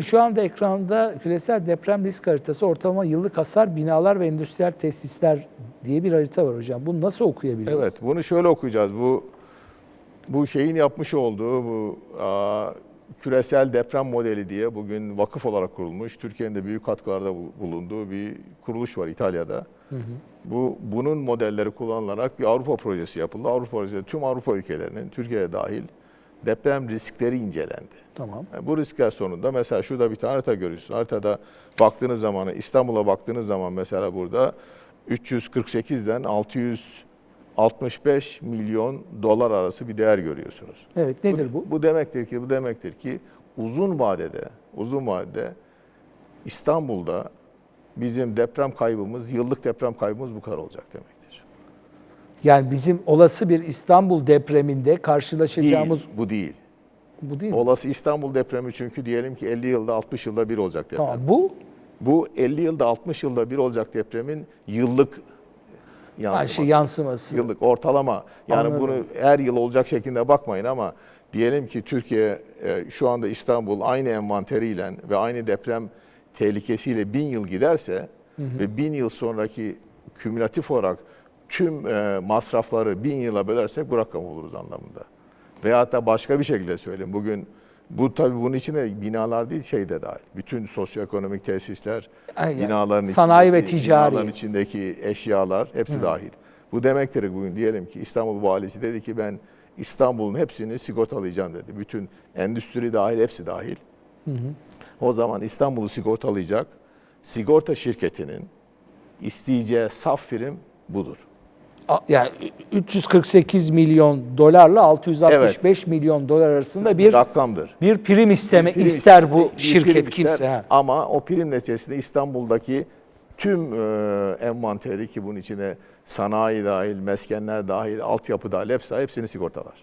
Şu anda ekranda küresel deprem risk haritası ortalama yıllık hasar binalar ve endüstriyel tesisler diye bir harita var hocam. Bunu nasıl okuyabiliriz? Evet, bunu şöyle okuyacağız. Bu bu şeyin yapmış olduğu bu aa, küresel deprem modeli diye bugün vakıf olarak kurulmuş, Türkiye'nin de büyük katkılarda bu- bulunduğu bir kuruluş var İtalya'da. Bu bunun modelleri kullanılarak bir Avrupa projesi yapıldı. Avrupa projesi tüm Avrupa ülkelerinin Türkiye dahil deprem riskleri incelendi. Tamam. Yani bu riskler sonunda mesela şurada bir tane harita görüyorsun. Haritada baktığınız zaman İstanbul'a baktığınız zaman mesela burada 348'den 665 milyon dolar arası bir değer görüyorsunuz. Evet nedir bu? Bu demektir ki bu demektir ki uzun vadede uzun vadede İstanbul'da bizim deprem kaybımız, yıllık deprem kaybımız bu kadar olacak demektir. Yani bizim olası bir İstanbul depreminde karşılaşacağımız Değil, bu değil. bu değil mi? Olası İstanbul depremi çünkü diyelim ki 50 yılda 60 yılda bir olacak deprem. Tamam. Bu Bu 50 yılda 60 yılda bir olacak depremin yıllık yansıması. şey yansıması. Yıllık ortalama. Yani Anladım. bunu her yıl olacak şeklinde bakmayın ama diyelim ki Türkiye e, şu anda İstanbul aynı envanteriyle ve aynı deprem tehlikesiyle bin yıl giderse ve bin yıl sonraki kümülatif olarak tüm e, masrafları bin yıla bölersek bu rakam oluruz anlamında. Veyahut da başka bir şekilde söyleyeyim. Bugün bu tabii bunun içine binalar değil şey de dahil. Bütün sosyoekonomik tesisler, Aynen. binaların Sanayi ve ticari. binaların içindeki eşyalar hepsi dahil. Bu demektir bugün diyelim ki İstanbul valisi dedi ki ben İstanbul'un hepsini sigortalayacağım dedi. Bütün endüstri dahil hepsi dahil. O zaman İstanbul'u sigortalayacak sigorta şirketinin isteyeceği saf prim budur. Yani 348 milyon dolarla 665 milyon dolar arasında bir rakamdır. bir prim isteme Prim ister iste- bu bir prim şirket ister kimse. ha. Ama o prim neticesinde İstanbul'daki tüm e, envanteri ki bunun içine sanayi dahil, meskenler dahil, altyapı dahil hepsi hepsini sigortalar.